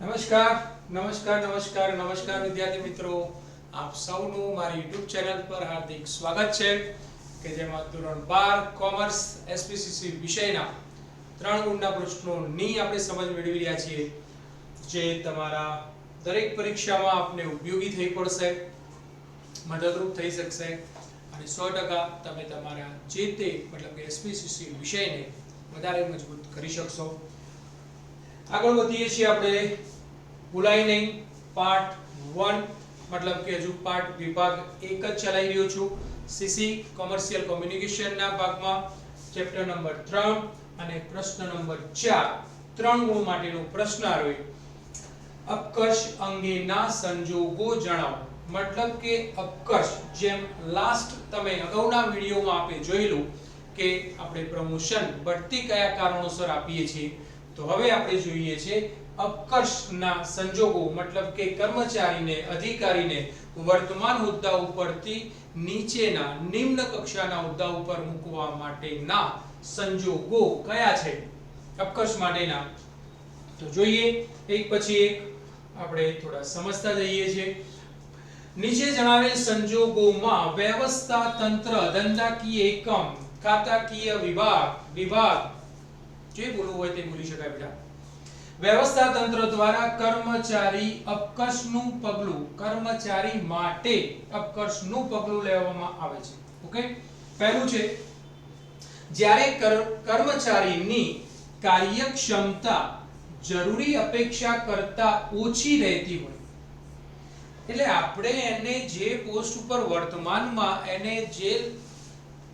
નમસ્કાર નમસ્કાર નમસ્કાર નમસ્કાર વિદ્યાર્થી મિત્રો. આપ સૌનું મારી YouTube ચેનલ પર હાર્દિક સ્વાગત છે કે જેમાં ધોરણ 12 કોમર્સ એસપીસીસી વિષયના ત્રણ ગુણના પ્રશ્નોની આપણે સમજ મેળવી રહ્યા છીએ, જે તમારા દરેક પરીક્ષામાં આપને ઉપયોગી થઈ પડશે, મદદરૂપ થઈ શકશે અને સો ટકા તમે તમારા જે તે, મતલબ કે એસપીસીસી વિષયને વધારે મજબૂત કરી શકશો. આગળ વધીએ છીએ આપણે ભૂલાઈ નહીં પાર્ટ 1 મતલબ કે હજુ પાર્ટ વિભાગ એક જ ચલાવી રહ્યો છું. સીસી કોમર્શિયલ કોમ્યુનિકેશન ના ભાગમાં ચેપ્ટર નંબર 3 અને પ્રશ્ન નંબર 4 ત્રણ ગુણ માટેનો પ્રશ્ન આવ્યો અપકર્ષ અંગેના સંજોગો જણાવો. મતલબ કે અપકર્ષ, જેમ લાસ્ટ તમે અગાઉના વિડીયોમાં આપણે જોયેલું કે આપણે પ્રમોશન બઢતી કયા કારણોસર આપીએ છીએ. તો હવે આપણે જોઈએ છે અપકર્ષના સંજોગો, મતલબ કે કર્મચારીને, અધિકારીને વર્તમાન હોદ્દા ઉપરથી નીચેના નિમ્ન કક્ષાના હોદ્દા ઉપર મૂકવા માટેના સંજોગો કયા છે? અપકર્ષ માટેના. તો જોઈએ, એક પછી એક આપણે થોડા સમજતા જઈએ છીએ. નીચે જણાવેલ સંજોગોમાં વ્યવસ્થા તંત્ર ધંધાકીય એકમ ખાતાકીય વિભાગ વિભાગ જે બોલવું હોય તે બોલી શકાય બેટા. વ્યવસ્થા તંત્ર દ્વારા કર્મચારી અપકર્ષનું પગલું, કર્મચારી માટે અપકર્ષનું પગલું લેવામાં આવે છે. ઓકે? પહેલું છે, જ્યારે કર્મચારીની કાર્યક્ષમતા જરૂરી અપેક્ષા કરતા ઓછી રહેતી હોય, એટલે આપણે એને જે પોસ્ટ ઉપર વર્તમાનમાં એને જે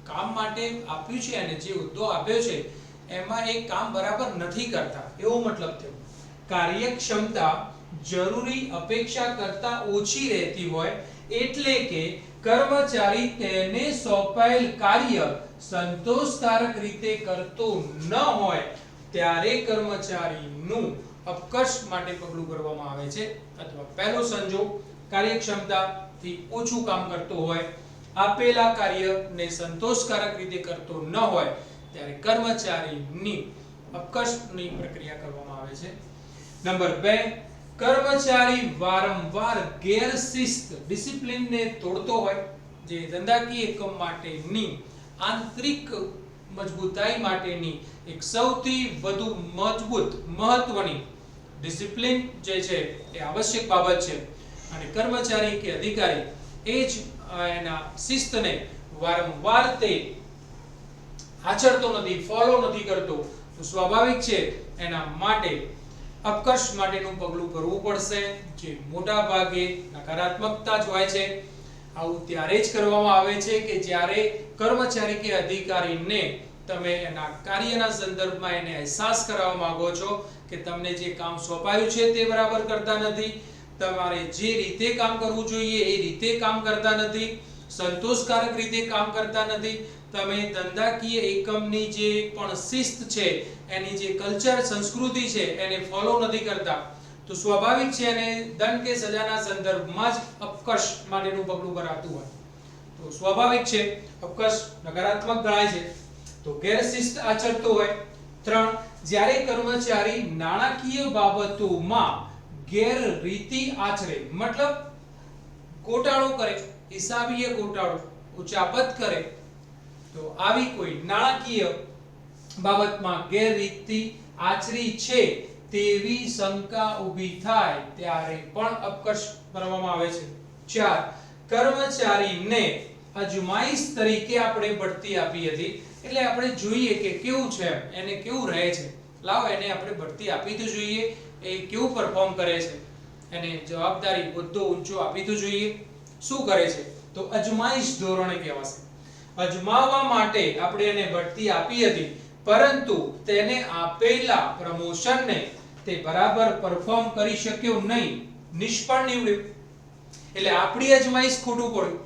કામ માટે આપ્યું છે અને જે હોદ્દો આપ્યો છે એમાં એ કામ બરાબર નથી કરતા. એવો મતલબ થયો. કાર્યક્ષમતા જરૂરી અપેક્ષા કરતા ઓછી રહેતી હોય એટલે કે કર્મચારી તેને સોંપાયેલ કાર્ય સંતોષકારક રીતે કરતો ન હોય ત્યારે કર્મચારીનું અપકર્ષ માટે પગલું કરવામાં આવે છે. અથવા પહેલો સંજોગ, કાર્યક્ષમતાથી ઓછું કામ કરતો હોય, આપેલા કાર્યને સંતોષકારક રીતે કરતો ન હોય ત્યારે કર્મચારીની અપકર્ષની પ્રક્રિયા કરવામાં આવે છે. નંબર 2 કર્મચારી વારંવાર ગેરશિસ્ત, ડિસિપ્લિનને તોડતો હોય, જે ધંધાકીય એકમ માટેની આંતરિક મજબૂતાઈ માટેની એક સૌથી વધુ મજબૂત, મહત્વની ડિસિપ્લિન જે છે, એ આવશ્યક બાબત છે. અને કર્મચારી કે અધિકારી એ જ એના શિસ્તને વારંવાર તે આચરતો નથી ફોલો નથી કરતો. તો સ્વાભાવિક છે, એના માટે અપકર્ષ માટેનું પગલું ભરવું પડશે. જે મોટા ભાગે નકારાત્મકતા જ હોય છે. આવું ત્યારે જ કરવામાં આવે છે કે જ્યારે કર્મચારી કે અધિકારીને તમે એના કાર્યના સંદર્ભમાં એને અહેસાસ કરાવવા માંગો છો કે તમને જે કામ સોંપાયું છે તે બરાબર કરતા નથી, તમારે જે રીતે કામ કરવું જોઈએ એ રીતે કામ કરતા નથી, સંતોષકારક રીતે કામ કરતા નથી તમે ધંધાકીય એકમની જે પણ શિસ્ત છે, એની જે કલ્ચર, સંસ્કૃતિ છે, એને ફોલો નથી કરતા. તો સ્વાભાવિક છે અને દંડ કે સજાના સંદર્ભમાં જ અપકર્ષ માટેનું પગલું ભરાતું હોય. તો સ્વાભાવિક છે, અપકર્ષ નકારાત્મક ગણાય છે. તો ગેરશિસ્ત આચરતો હોય. ત્રણ, જ્યારે કર્મચારી નાણાકીય બાબતોમાં ગેરરીતિ આચરે, મતલબ ગોટાળો કરે હિસાબીય ગોટાળો ઉચાપત કરે તો આવી કોઈ નાણાકીય બાબતમાં ગેરરીતિ આચરી છે તેવી શંકા ઊભી થાય ત્યારે પણ અપકર્ષ કરવામાં આવે છે. ચાર, કર્મચારીને અજમાઈશ તરીકે આપણે બઢતી આપી હતી. એટલે આપણે જોઈએ કે કેવું છે એને કેવું રહે છે. લાવો એને આપણે બઢતી આપી તો જોઈએ. એ કેવું પરફોર્મ કરે છે. એને જવાબદારી હોદ્દો ઊંચો આપી તો જોઈએ. શું કરે છે? તો અજમાઈશ ધોરણે કહેવાશે. અજમાવવા માટે આપણે એને બઢતી આપી હતી, પરંતુ તેને આપેલા પ્રમોશનને તે બરાબર પરફોર્મ કરી શક્યો નહીં. નિષ્ફળ નીવડ્યો. એટલે આપણી અજમાઈશ ખોટું પડ્યું.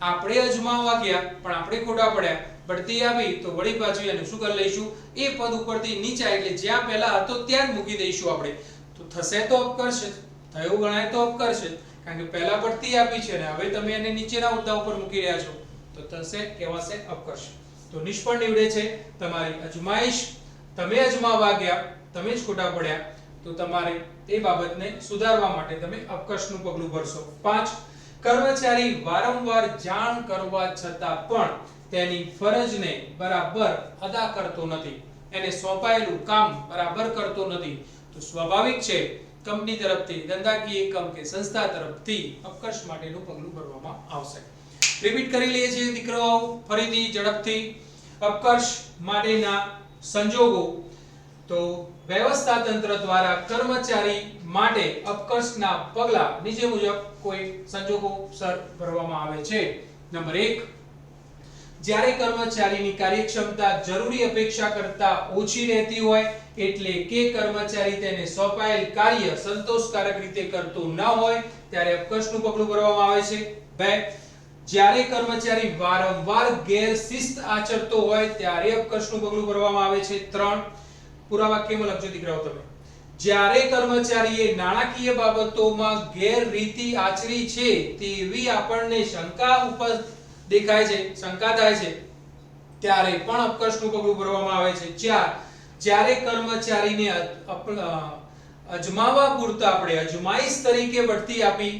આપણે અજમાવવા ગયા, પણ આપણે ખોટા પડ્યા. બઢતી આવી તો વળી પાછું એને શું કરી લઈશું? એ પદ ઉપરથી નીચા, એટલે જ્યાં પહેલા હતો ત્યાં જ મૂકી દઈશું આપણે. તો થશે તો અપ કરશે. થયું ગણાય તો અપ કરશે. કારણ કે પહેલા બઢતી આપી છે ને હવે તમે એને નીચેના હોદ્દા ઉપર મૂકી રહ્યા છો. તો થશે કહેવાશે અપકર્ષ તો નિષ્ફળ નીવડે છે તમારી અજમાઈશ તમે અજમાવા ગયા, તમે જ ખોટા પડ્યા, તો તમારે તે બાબતને સુધારવા માટે તમે અપકર્ષનું પગલું ભરશો. પાંચ, કર્મચારી વારંવાર જાણ કરવા છતાં પણ તેની ફરજને બરાબર અદા કરતો નથી. એને સોંપાયેલું કામ બરાબર કરતો નથી. તો સ્વાભાવિક છે, કંપની તરફથી ધંધાકીય એકમ કે સંસ્થા તરફથી અપકર્ષ માટેનું પગલું ભરવામાં આવશે. રિપીટ કરી લઈએ છીએ દીકરાઓ, ફરીથી ઝડપથી અપકર્ષ માટેના સંજોગો. તો વ્યવસ્થા તંત્ર દ્વારા કર્મચારી માટે અપકર્ષના પગલા નીચે મુજબ કોઈ સંજોગો, સર, ભરવામાં આવે છે. નંબર 1 જ્યારે કર્મચારીની કાર્યક્ષમતા જરૂરી અપેક્ષા કરતા ઓછી રહેતી હોય, એટલે કે કર્મચારી તેને સોંપાયેલ કાર્ય સંતોષકારક રીતે કરતો ન હોય, ત્યારે અપકર્ષનું પગલું ભરવામાં આવે છે. બે જ્યારે કર્મચારી વારંવાર ગેરશિસ્ત આચરતો હોય ત્યારે અપકર્ષનું પગલું ભરવામાં આવે છે ત્રણ. પૂરા વાક્યમાં લખજો દીકરાઓ તમે? જ્યારે કર્મચારીએ નાણાકીય બાબતોમાં ગેરરીતિ આચરી છે તેવી આપણને શંકા ઉપર દેખાય છે, શંકા થાય છે, ત્યારે પણ અપકર્ષનું પગલું ભરવામાં આવે છે. ચાર. જ્યારે કર્મચારીને અજમાવા પૂરતા આપણે અજમાઈશ તરીકે બઢતી આપી,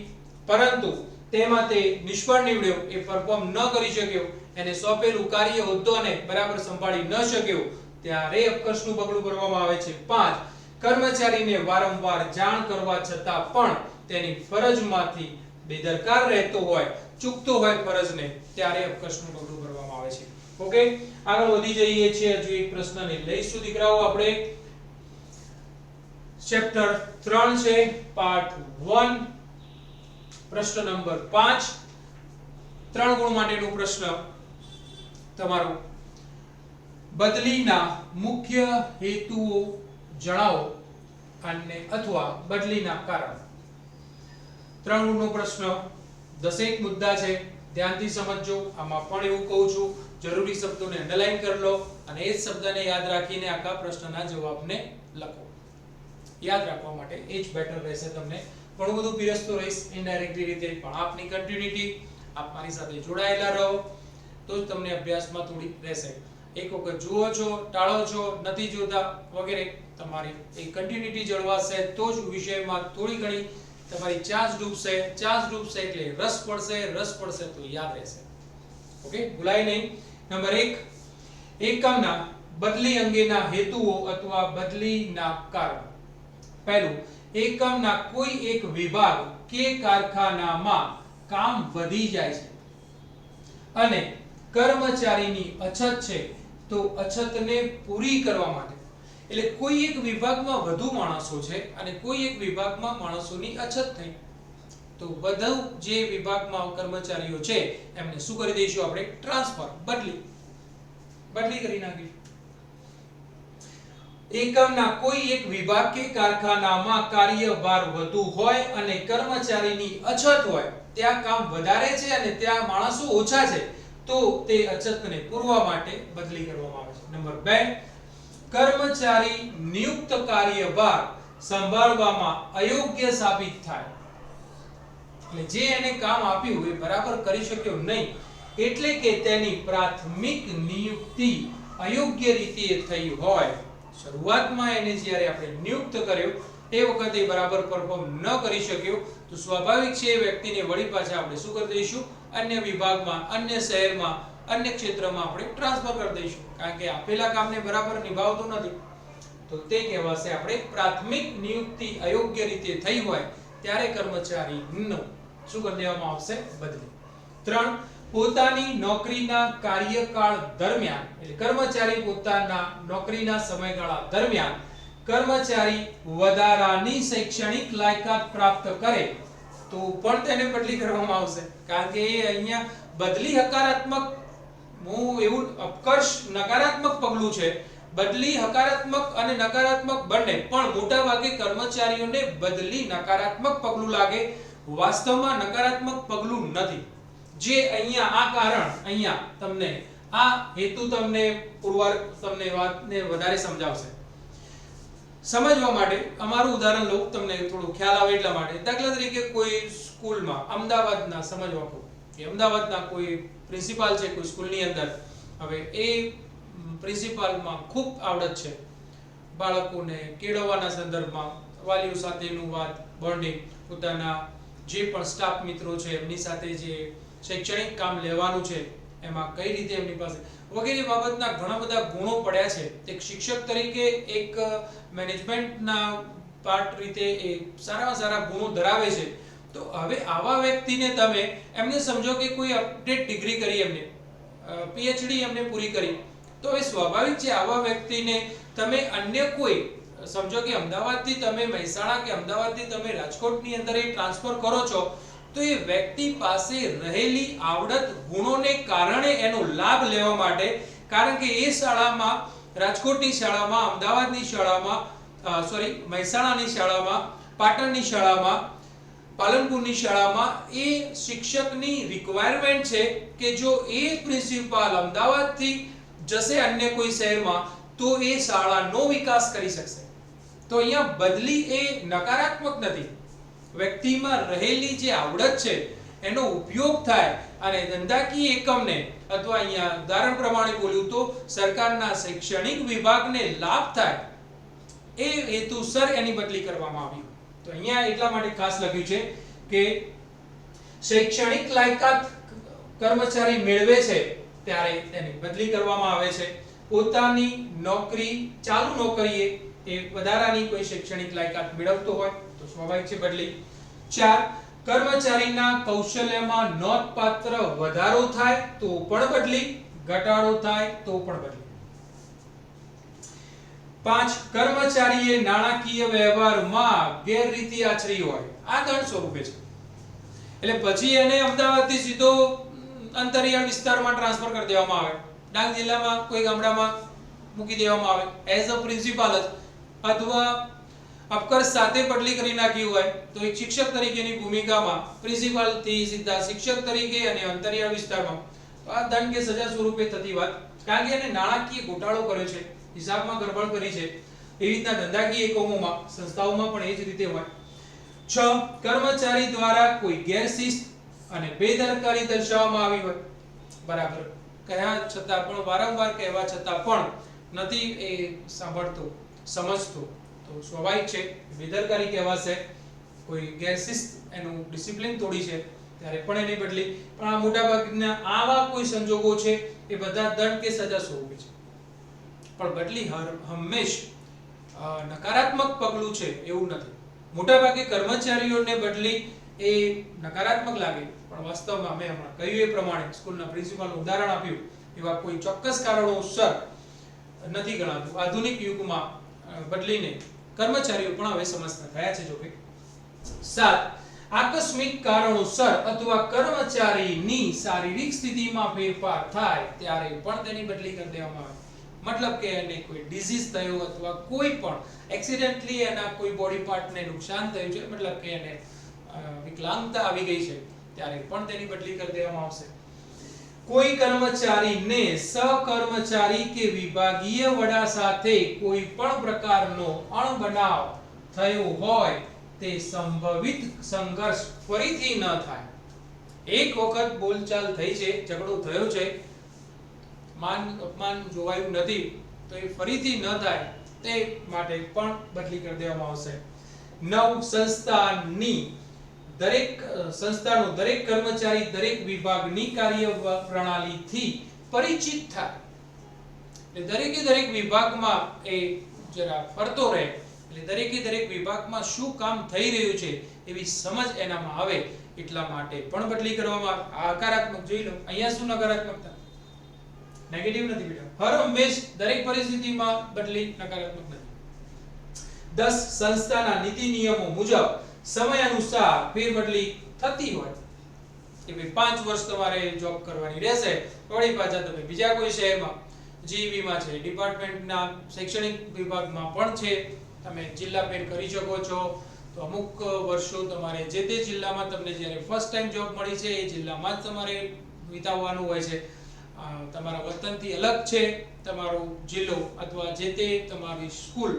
પરંતુ તેમાં તે નિષ્ફળ નીવડ્યો, એ પરફોર્મ ન કરી શક્યો, એને સોંપેલું કાર્ય હોદ્દોને બરાબર સંભાળી ન શક્યો, ત્યારે અપકર્ષનું પગલું ભરવામાં આવે છે. પાંચ, કર્મચારીને વારંવાર જાણ કરવા છતાં પણ તેની ફરજમાંથી બેદરકાર રહેતો હોય, ચૂકતો હોય ફરજને, ત્યારે અપકર્ષનું પગલું ભરવામાં આવે છે. ઓકે, આગળ વધી જઈએ છીએ. હજુ એક પ્રશ્નને લઈશું દીકરાઓ આપણે. ચેપ્ટર 3 છે, પાર્ટ 1 પ્રશ્ન નંબર 5 ત્રણ ગુણ માટેનો પ્રશ્ન તમારો. બદલીના મુખ્ય હેતુઓ જણાવો અને અથવા બદલીના કારણ. ત્રણ ગુણનો પ્રશ્ન. દસેક મુદ્દા છે. ધ્યાનથી સમજજો. આમાં પણ એવું કહું છું, જરૂરી શબ્દોને અંડરલાઈન કરી લો અને એ જ શબ્દને યાદ રાખીને આખા પ્રશ્નના જવાબને લખો. યાદ રાખવા માટે એ જ બેટર રહેશે તમને. ઘણું બધું પીરસતો રહીશ ઇનડાયરેક્ટલી રીતે. પણ આપની કન્ટિન્યુટી આપ મારી સાથે જોડાયેલા રહો, તો જ તમને અભ્યાસમાં થોડી રહેશે. એક વખત જુઓ છો, ટાળો છો, નથી જોતા વગેરે, તમારી એ કન્ટિન્યુટી જળવાશે, તો જ વિષયમાં થોડી ઘણી તમારી ચાર્જ ડૂબશે. ચાર્જ ડૂબશે એટલે રસ પડશે રસ પડશે તો યાદ રહેશે. ઓકે? ભૂલાય નહીં. નંબર એક, એકમના બદલી અંગેના હેતુઓ અથવા બદલીના કારણ. પહેલું એકમના કોઈ એક વિભાગ કે કારખાનામાં કામ વધી જાય છે. અને કર્મચારીની અછત છે તો અછતને પૂરી કરવા માટે. એટલે કોઈ એક વિભાગમાં વધુ માણસો છે અને કોઈ એક વિભાગમાં માણસોની અછત થઈ. તો વધુ જે વિભાગમાં કર્મચારીઓ છે, એમને શું કરી દઈશું આપણે? ટ્રાન્સફર, બદલી. બદલી કરી નાખીશું. એકમના કોઈ એક વિભાગ કે કારખાનામાં કાર્યભાર વધુ હોય અને કર્મચારીની અછત હોય, ત્યાં કામ વધારે છે અને ત્યાં માણસો ઓછા છે, તો તે અછતને પૂરવા માટે બદલી કરવામાં આવે છે. નંબર 2 કર્મચારી નિયુક્ત કાર્યભાર સંભાળવામાં અયોગ્ય સાબિત થાય. એટલે જે એને કામ આપ્યું એ બરાબર કરી શક્યો નહીં, એટલે કે તેની પ્રાથમિક નિયુક્તિ અયોગ્ય રીતે થઈ હોય શરૂઆતમાં એને જ્યારે આપણે નિયુક્ત કર્યો, એ વખતે બરાબર પરફોર્મ ન કરી શક્યો, તો સ્વાભાવિક છે વ્યક્તિને વળી પાછા આપણે શું કરી દઈશું? અન્ય વિભાગમાં, અન્ય શહેરમાં, અન્ય ક્ષેત્રમાં આપણે ટ્રાન્સફર કરી દઈશું. કારણ કે આપેલા કામને બરાબર નિભાવતો નથી. તો તે કહેવાશે આપણે પ્રાથમિક નિયુક્તિ અયોગ્ય રીતે થઈ હોય, ત્યારે કર્મચારી નો શું કરી દેવામાં આવશે? બદલી. ત્રણ પોતાની નોકરીના કાર્યકાળ દરમિયાન, એટલે કર્મચારી પોતાના નોકરીના સમયગાળા દરમિયાન, કર્મચારી વધારાની શૈક્ષણિક લાયકાત પ્રાપ્ત કરે, તો પણ તેને બદલી કરવામાં આવશે. કારણ કે એ અહીંયા બદલી હકારાત્મક, હું એવું અપકર્ષ નકારાત્મક પગલું છે, બદલી હકારાત્મક અને નકારાત્મક બંને, પણ મોટા ભાગે કર્મચારીઓને બદલી નકારાત્મક પગલું લાગે, વાસ્તવમાં નકારાત્મક પગલું નથી. જે અહીંયા આ કારણ અહીંયા તમને, આ હેતુ તમને પુરવાર તમને વાતને વધારે સમજાવશે. સમજવા માટે અમારું ઉદાહરણ લઉં, તમને થોડું ખ્યાલ આવે એટલા માટે. દાખલા તરીકે કોઈ સ્કૂલમાં, અમદાવાદના સમજવા કહું. કે અમદાવાદના કોઈ પ્રિન્સિપાલ છે, કોઈ સ્કૂલની અંદર. હવે એ પ્રિન્સિપાલમાં ખૂબ આવડત છે. બાળકોને કેળવવાના સંદર્ભમાં, વાલીઓ સાથેનું વાત બોન્ડિંગ પોતાના જે પણ સ્ટાફ મિત્રો છે, એમની સાથે જે શૈક્ષણિક કામ લેવાનું છે, એમાં કઈ રીતે એમની પાસે? વગેરે બાબતના ઘણા બધા ગુણો પડ્યા છે. એક શિક્ષક તરીકે એક મેનેજમેન્ટના પાર્ટ રીતે એ સારામાં સારા ગુણો ધરાવે છે. તો હવે આવા વ્યક્તિને તમે એમને સમજો કે કોઈ અપડેટ ડિગ્રી કરી એમને પીએચડી એમને પૂરી કરી. તો એ સ્વાભાવિક છે આવા વ્યક્તિને તમે અન્ય કોઈ, સમજો કે અમદાવાદથી તમે મહેસાણા કે અમદાવાદથી તમે રાજકોટની અંદર એ ટ્રાન્સફર કરો છો તો એ વ્યક્તિ પાસે રહેલી આવડત ગુણોને કારણે એનો લાભ લેવા માટે, કારણ કે એ શાળામાં, રાજકોટની શાળામાં, અમદાવાદની શાળામાં સોરી મહેસાણાની શાળામાં, પાટણની શાળામાં, પાલનપુરની શાળામાં એ શિક્ષકની રિક્વાયરમેન્ટ છે કે જો એ પ્રિન્સિપાલ અમદાવાદથી જશે અન્ય કોઈ શહેરમાં, તો એ શાળાનો વિકાસ કરી શકશે. તો અહીંયા બદલી એ નકારાત્મક નથી. વ્યક્તિમાં રહેલી જે આવડત છે, એનો ઉપયોગ થાય અને ધંધાકીય એકમને અથવા અહીંયા ઉદાહરણ પ્રમાણે બોલ્યું તો સરકારના શૈક્ષણિક વિભાગને લાભ થાય. એ હેતુસર એની બદલી કરવામાં આવી. તો અહીંયા એટલા માટે ખાસ લખ્યું છે કે શૈક્ષણિક લાયકાત કર્મચારી મેળવે છે, ત્યારે તેની બદલી કરવામાં આવે છે. પોતાની નોકરી, ચાલુ નોકરીએ એ વધારાની કોઈ શૈક્ષણિક લાયકાત મેળવતો હોય તો સ્વાભાવિક છે બદલી? ચાર, કર્મચારીના કૌશલ્યમાં નોંધપાત્ર વધારો થાય તો પણ બદલી, ઘટાડો થાય તો પણ બદલી. પાંચ, કર્મચારીએ નાણાકીય વ્યવહારમાં ગેરરીતિ આચરી હોય. આ દંડ સ્વરૂપે છે. એટલે પછી એને અમદાવાદથી સીધો અંતરિયાળ વિસ્તારમાં ટ્રાન્સફર કરી દેવામાં આવે. ડાંગ જિલ્લામાં, કોઈ ગામડામાં મૂકી દેવામાં આવે. એઝ અ પ્રિન્સિપાલ જ. અથવા અપકર્ષ સાથે બદલી કરી નાખી હોય તો એક શિક્ષક તરીકેની ભૂમિકામાં પ્રિન્સિપાલથી સીધા શિક્ષક તરીકે અને અંતરિયાળ વિસ્તારમાં. આ દંડ કે સજા સ્વરૂપે થતી વાત. કારણ કે એને નાણાકીય ગોટાળો કર્યો છે. હિસાબમાં ગરબડ કરી છે. એવી રીતના ધંધાકીય એકમોમાં, સંસ્થાઓમાં પણ એ જ રીતે હોય. છ, કર્મચારી દ્વારા કોઈ ગેરશિસ્ત અને બેદરકારી દર્શાવવામાં આવી હોય. બરાબર. કહ્યા છતાં પણ, વારંવાર કહેવા છતાં પણ નથી એ સાંભળતો, સમજતો. તો સ્વાભાવિક છે, બેદરકારી કહેવાશે. કોઈ ગેરશિસ્ત એનું ડિસિપ્લિન તોડી છે, ત્યારે પણ એની બદલી. પણ આ મોટા ભાગના આવા કોઈ સંજોગો છે, એ બધા દંડ કે સજા સ્વરૂપે છે. પણ બદલી હર હંમેશ નકારાત્મક પગલું છે એવું નથી. મોટાભાગે કર્મચારીઓને બદલી એ નકારાત્મક લાગે. પણ વાસ્તવમાં મેં હમણાં કહ્યું એ પ્રમાણે સ્કૂલના પ્રિન્સિપાલનું ઉદાહરણ આપ્યું, એવા કોઈ ચોક્કસ કારણોસર નથી ગણાતું. આધુનિક યુગમાં બદલીને કર્મચારીઓ પણ હવે સમજતા થયા છે જોકે સાત, આકસ્મિક કારણોસર અથવા કર્મચારીની શારીરિક સ્થિતિમાં ફેરફાર થાય ત્યારે પણ તેની બદલી કરી દેવામાં આવે. મતલબ કે એને કોઈ ડિઝીઝ થયો અથવા કોઈ પણ એક્સિડન્ટલી એના કોઈ બોડી પાર્ટને નુકસાન થયું છે, મતલબ કે એને વિકલાંગતા આવી ગઈ છે, ત્યારે પણ તેની બદલી કરી દેવામાં આવશે. કોઈ કર્મચારીને સહકર્મચારી કે વિભાગીય વડા સાથે કોઈ પણ પ્રકારનો અણબનાવ થયો હોય, તે સંભવિત સંઘર્ષ ફરીથી ન થાય. એક વખત બોલચાલ થઈ છે, ઝઘડો થયો છે, માન, અપમાન જોવાયું નથી, તો એ ફરીથી ન થાય, તે માટે પણ બદલી કરી દેવામાં આવશે. નવ સંસ્થાની દરેક સંસ્થાનો દરેક કર્મચારી, દરેક વિભાગની કાર્ય પ્રણાલીથી પરિચિત થાય. એટલે દરેકે દરેક વિભાગમાં એ જરા ફરતો રહે, એટલે દરેકે દરેક વિભાગમાં શું કામ થઈ રહ્યું છે એવી સમજ એનામાં આવે, એટલા માટે પણ બદલી કરવામાં હકારાત્મક જોઈ લો, અહીંયા શું નકારાત્મકતા? નેગેટિવ નથી બેટા. હર હંમેશ દરેક પરિસ્થિતિમાં બદલી નકારાત્મક નથી. દસ સંસ્થાના નીતિ નિયમો મુજબ સમય અનુસાર ફેરબદલી થતી હોય કે ભાઈ પાંચ વર્ષ તમારે જોબ કરવાની રહેશે, વળી પાછા તમે બીજા કોઈ શહેરમાં જીઈબીમાં છે ડિપાર્ટમેન્ટના શૈક્ષણિક વિભાગમાં પણ છે, તમે જિલ્લા ફેર કરી શકો છો. તો અમુક વર્ષો તમારે જે તે જિલ્લામાં તમને જ્યારે ફર્સ્ટ ટાઈમ જોબ મળી છે, એ જિલ્લામાં જ તમારે વિતાવવાનું હોય છે. તમારા વતનથી અલગ છે, તમારો જિલ્લો અથવા જે તે તમારી સ્કૂલ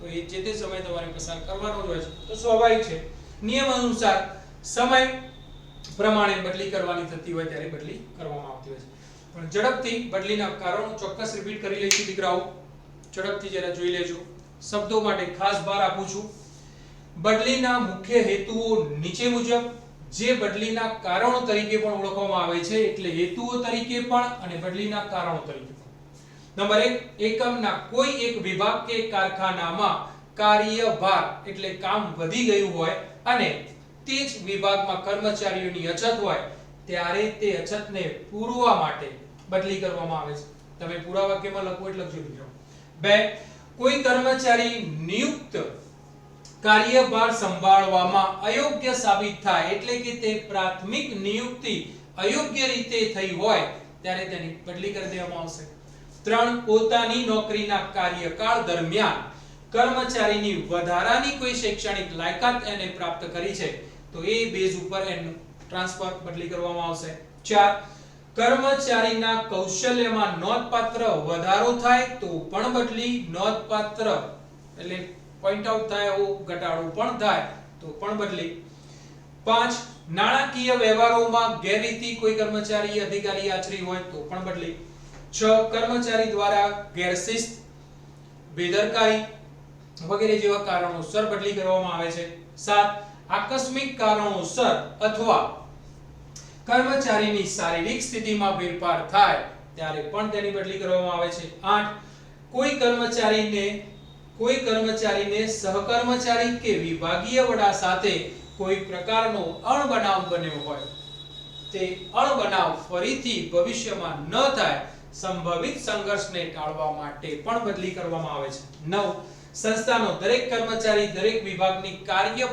તો એ જે તે સમય તમારે પસાર કરવાનો જ હોય છે. તો સ્વાભાવિક છે. નિયમ અનુસાર સમય પ્રમાણે બદલી કરવાની થતી હોય ત્યારે બદલી કરવામાં આવતી હોય છે. પણ ઝડપથી બદલીના કારણો ચોક્કસ રિપીટ કરી લઈશું દીકરાઓ. ઝડપથી જરા જોઈ લેજો. શબ્દો માટે ખાસ ભાર આપું છું. બદલીના મુખ્ય હેતુઓ નીચે મુજબ, જે બદલીના કારણો તરીકે પણ ઓળખવામાં આવે છે, એટલે હેતુઓ તરીકે પણ અને બદલીના કારણો તરીકે નંબર એક, એકમના કોઈ એક વિભાગ કે કારખાનામાં કાર્યભાર એટલે કામ વધી ગયું હોય અને તે જ વિભાગમાં કર્મચારીઓની અછત હોય, ત્યારે તે અછતને પૂરવા માટે બદલી કરવામાં આવે છે. તમે પૂરા વાક્યમાં લખો એટલે લખજો મિત્રો બે, કોઈ કર્મચારી નિયુક્ત કાર્યભાર સંભાળવામાં અયોગ્ય સાબિત થાય એટલે કે તે પ્રાથમિક નિયુક્તિ અયોગ્ય રીતે થઈ હોય, ત્યારે તેની બદલી કરી દેવામાં આવશે. ત્રણ પોતાની નોકરીના કાર્યકાળ દરમિયાન કર્મચારીની વધારાની કોઈ શૈક્ષણિક લાયકાત એને પ્રાપ્ત કરી છે, તો એ બેઝ ઉપર એનું ટ્રાન્સફર બદલી કરવામાં આવશે. ચાર, કર્મચારીના કૌશલ્યમાં નોંધપાત્ર વધારો થાય તો પણ બદલી, નોંધપાત્ર એટલે પોઈન્ટ આઉટ થાય એવો ઘટાડો પણ થાય તો પણ બદલી. પાંચ, નાણાકીય વ્યવહારોમાં ગેરરીતિ કોઈ કર્મચારી, અધિકારી, આચરી હોય તો પણ બદલી. છ કર્મચારી દ્વારા ગેરશિસ્ત, બેદરકારી વગેરે જેવા કારણોસર બદલી કરવામાં આવે છે. સાત, આકસ્મિક કારણોસર અથવા કર્મચારીની શારીરિક સ્થિતિમાં ફેરફાર થાય ત્યારે પણ તેની બદલી કરવામાં આવે છે. આઠ, કોઈ કર્મચારીને કોઈ કર્મચારીને સહકર્મચારી કે વિભાગીય વડા સાથે કોઈ પ્રકારનો અણબનાવ બન્યો હોય. તે અણબનાવ ફરીથી ભવિષ્યમાં ન થાય સંભવિત સંઘર્ષને ટાળવા માટે પણ બદલી કરવામાં આવે છે. નવ, સંસ્થાનો દરેક કર્મચારી, દરેક વિભાગની કાર્ય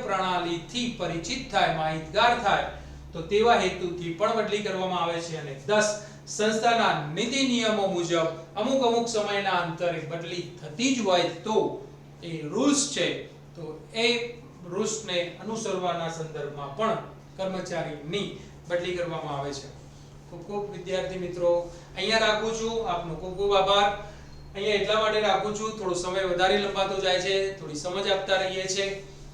પરિચિત થાય, માહિતગાર થાય, તો તેવા હેતુથી પણ બદલી કરવામાં આવે છે. અને 10 સંસ્થાના નીતિ નિયમો મુજબ અમુક અમુક સમયના અંતરે બદલી થતી જ હોય તો એ રૂલ્સ છે, તો એ રૂલ્સને અનુસરવાના સંદર્ભમાં પણ કર્મચારીની બદલી કરવામાં આવે છે. ખૂબ ખૂબ વિદ્યાર્થી મિત્રો, અહીંયા રાખું છું, આપનો ખૂબ ખૂબ આભાર. અહીંયા એટલા માટે રાખું છું, થોડો સમય વધારે લંબાતો જાય છે, થોડી સમજ આપતા રહીએ છીએ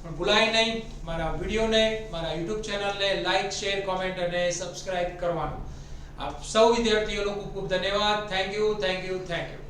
પણ ભૂલાય નહીં, મારા વિડીયોને, મારા યુટ્યુબ ચેનલને લાઈક, શેર, કોમેન્ટ અને સબસ્ક્રાઇબ કરવાનું. આપ સૌ વિદ્યાર્થીઓનો ખૂબ ખૂબ ધન્યવાદ. Thank you thank you thank you